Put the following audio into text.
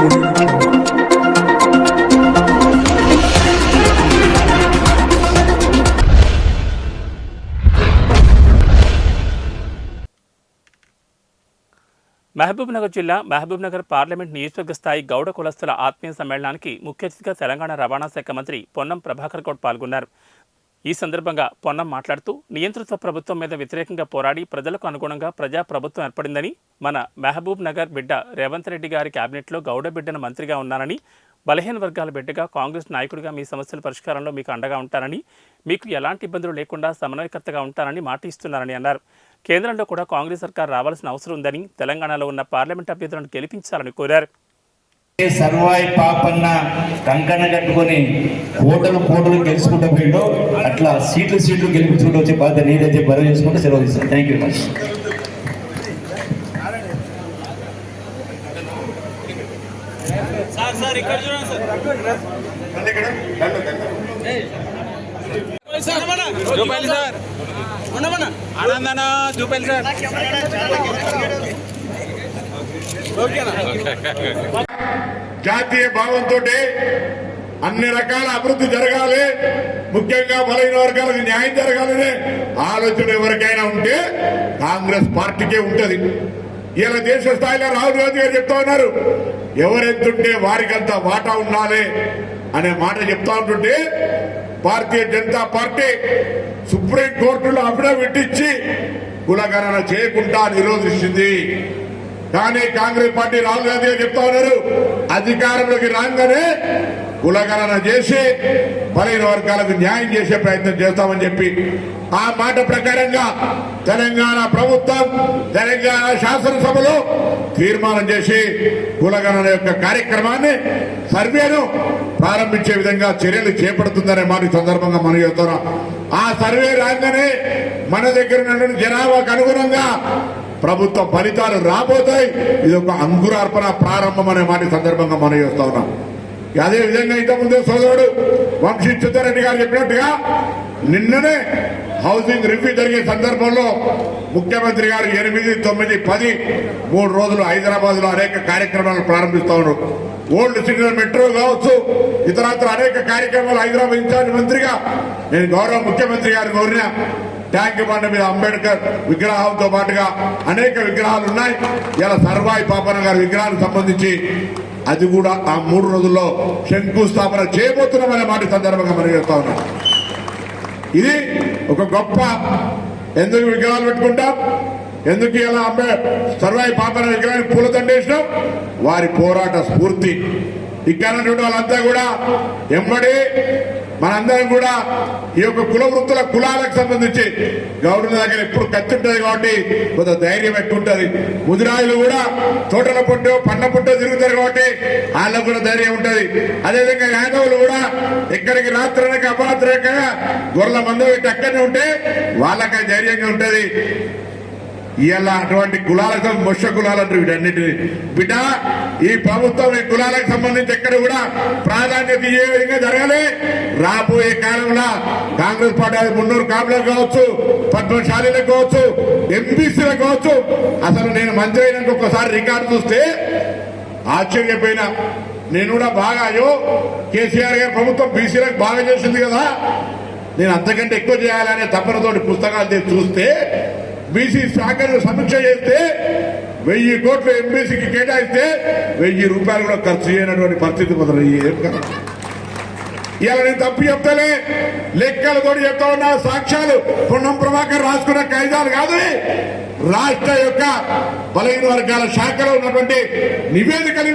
మహబూబ్ నగర్ జిల్లా మహబూబ్ నగర్ పార్లమెంట్ నియోజకవర్గ స్థాయి గౌడ కులస్తుల ఆత్మీయ సమ్మేళనానికి ముఖ్య అతిథిగా తెలంగాణ రవాణా శాఖ మంత్రి పొన్నం ప్రభాకర్ గౌడ్ పాల్గొన్నారు. ఈ సందర్భంగా పొన్నం మాట్లాడుతూ నియంతృత్వ ప్రభుత్వం మీద వ్యతిరేకంగా పోరాడి ప్రజలకు అనుగుణంగా ప్రజా ప్రభుత్వం ఏర్పడిందని మన మహబూబ్ నగర్ బిడ్డ రేవంత్ రెడ్డి గారి కేబినెట్లో గౌడ బిడ్డను మంత్రిగా ఉన్నానని బలహీన వర్గాల బిడ్డగా కాంగ్రెస్ నాయకుడిగా మీ సమస్యల పరిష్కారంలో మీకు అండగా ఉంటానని మీకు ఎలాంటి ఇబ్బందులు లేకుండా సమన్వయకర్తగా ఉంటానని మాట ఇస్తున్నారని అన్నారు. కేంద్రంలో కూడా కాంగ్రెస్ సర్కార్ రావాల్సిన అవసరం ఉందని తెలంగాణలో ఉన్న పార్లమెంట్ అభ్యర్థులను గెలిపించాలని కోరారు. సర్వాయి పాపన్న కంకణ కట్టుకొని కోటలు కోటలు గెలుచుకుంటూ పోయిండో. అట్లా సీట్లు సీట్లు గెలిపించుకుంటూ వచ్చే బాధ్యత నీదైతే బరువు చేసుకుంటూ సెలవు ఇస్తాను థ్యాంక్ యూ మచ్ చూపాలి సార్ ఆనందన చూపాలి సార్. జాతీయ భావంతో అన్ని రకాల అభివృద్ధి జరగాలి. ముఖ్యంగా బలైన వర్గాలకు న్యాయం జరగాలనే ఆలోచన ఎవరికైనా ఉంటే కాంగ్రెస్ పార్టీకే ఉంటది. ఇలా దేశ స్థాయిలో రాహుల్ గాంధీ గారు చెప్తా ఉన్నారు ఎవరెంతుంటే వారికంత వాటా ఉండాలి అనే మాట చెప్తా ఉంటుంటే భారతీయ జనతా పార్టీ సుప్రీం కోర్టులో అఫిడవిట్ ఇచ్చి కులగణన చేయకుండా నిరోధించింది. కానీ కాంగ్రెస్ పార్టీ రాహుల్ గాంధీ గారు చెప్తా ఉన్నారు అధికారంలోకి రాగానే కులగణన చేసి బలైన వర్గాలకు న్యాయం చేసే ప్రయత్నం చేస్తామని చెప్పి ఆ మాట ప్రకారంగా తెలంగాణ ప్రభుత్వం తెలంగాణ శాసనసభలో తీర్మానం చేసి కులగణన యొక్క కార్యక్రమాన్ని సర్వేను ప్రారంభించే విధంగా చర్యలు చేపడుతుందనే మాట సందర్భంగా మనం చెప్తున్నాం. ఆ సర్వే రాగానే మన దగ్గర ఉన్నటువంటి జనాభాకు అనుగుణంగా ప్రభుత్వ ఫలితాలు రాబోతాయి. ఇది ఒక అంకురార్పణ ప్రారంభం అనే మాట సందర్భంగా మనం చేస్తా ఉన్నాం. అదే విధంగా ఇంతకుముందే సోదరుడు వంశీ చిత్తారెడ్డి గారు చెప్పినట్టుగా నిన్ననే హౌసింగ్ రివ్యూ జరిగే సందర్భంలో ముఖ్యమంత్రి గారు ఎనిమిది తొమ్మిది పది మూడు రోజులు హైదరాబాద్లో అనేక కార్యక్రమాలు ప్రారంభిస్తా ఉన్నారు. ఓల్డ్ సిగ్నల్ మెట్రో కావచ్చు ఇతరత్ర అనేక కార్యక్రమాలు హైదరాబాద్ ఇన్ఛార్జ్ మంత్రిగా నేను గౌరవ ముఖ్యమంత్రి గారు కోరిన ట్యాంక్ బండ మీద అంబేద్కర్ విగ్రహంతో పాటుగా అనేక విగ్రహాలు ఉన్నాయి. ఇలా సర్వాయి పాపన గారి విగ్రహానికి సంబంధించి అది కూడా ఆ మూడు రోజుల్లో శంకుస్థాపన చేయబోతున్నామనే మాట సందర్భంగా మనం చెప్తా ఉన్నాం. ఇది ఒక గొప్ప ఎందుకు విగ్రహాలు పెట్టుకుంటాం? ఎందుకు ఇలా అంబే సర్వాయి పాపన విగ్రహాన్ని పూలదండేసినాం? వారి పోరాట స్ఫూర్తి. ఇక్కడ ఉన్నటువంటి వాళ్ళంతా కూడా ఎంబడి మనందరం కూడా ఈ యొక్క కుల వృత్తుల కులాలకు సంబంధించి గౌరవ దగ్గర ఎప్పుడు ఖర్చు ఉంటుంది కాబట్టి కొంత ధైర్యం ఎక్కువ ఉంటుంది ముదిరాయులు కూడా తోటల పుట్టో పండ్ల పుట్టో తిరుగుతారు కాబట్టి వాళ్ళకు కూడా ధైర్యం ఉంటుంది. అదేవిధంగా యాదవులు కూడా ఎక్కడికి రాత్రనక అపరాత్రనక గొర్రెల మందు పెట్టి అక్కడనే ఉంటే వాళ్ళకి ధైర్యంగా ఉంటుంది. ఇలా అటువంటి కులాలకు మొష కులాలు అంటారు వీటన్నిటిని. బిడ్డ ఈ ప్రభుత్వం ఈ కులాలకు సంబంధించి ఎక్కడ కూడా ప్రాధాన్యత ఏ విధంగా జరగాలి. రాబోయే కాలంలో కాంగ్రెస్ పార్టీ అది మున్నూరు కాపులకు కావచ్చు పద్మశాలీలకు కావచ్చు ఎంపీసీలకు కావచ్చు. అసలు నేను మంత్రి అయినాక ఒకసారి రికార్డు చూస్తే ఆశ్చర్యపోయినా. నేను కూడా బాగా అయ్యో కేసీఆర్ గారి ప్రభుత్వం బీసీలకు బాగా చేసింది కదా. నేను అంతకంటే ఎక్కువ చేయాలనే తపనతోటి పుస్తకాలు చూస్తే బీసీ శాఖను సమీక్ష చేస్తే వెయ్యి కోట్లు ఎంబీసీకి కేటాయిస్తే వెయ్యి రూపాయలు కూడా ఖర్చు చేయనటువంటి పరిస్థితి మొదలయ్యి. ఏం ఇలా నేను తప్పు చెప్తలే. లెక్కలతో చెప్తా ఉన్నా. సాక్ష్యాలు పొన్నం ప్రభాకర్ రాసుకున్న ఖైదాలు కాదు. రాష్ట్ర యొక్క బలహీన వర్గాల శాఖలో ఉన్నటువంటి నివేదికలు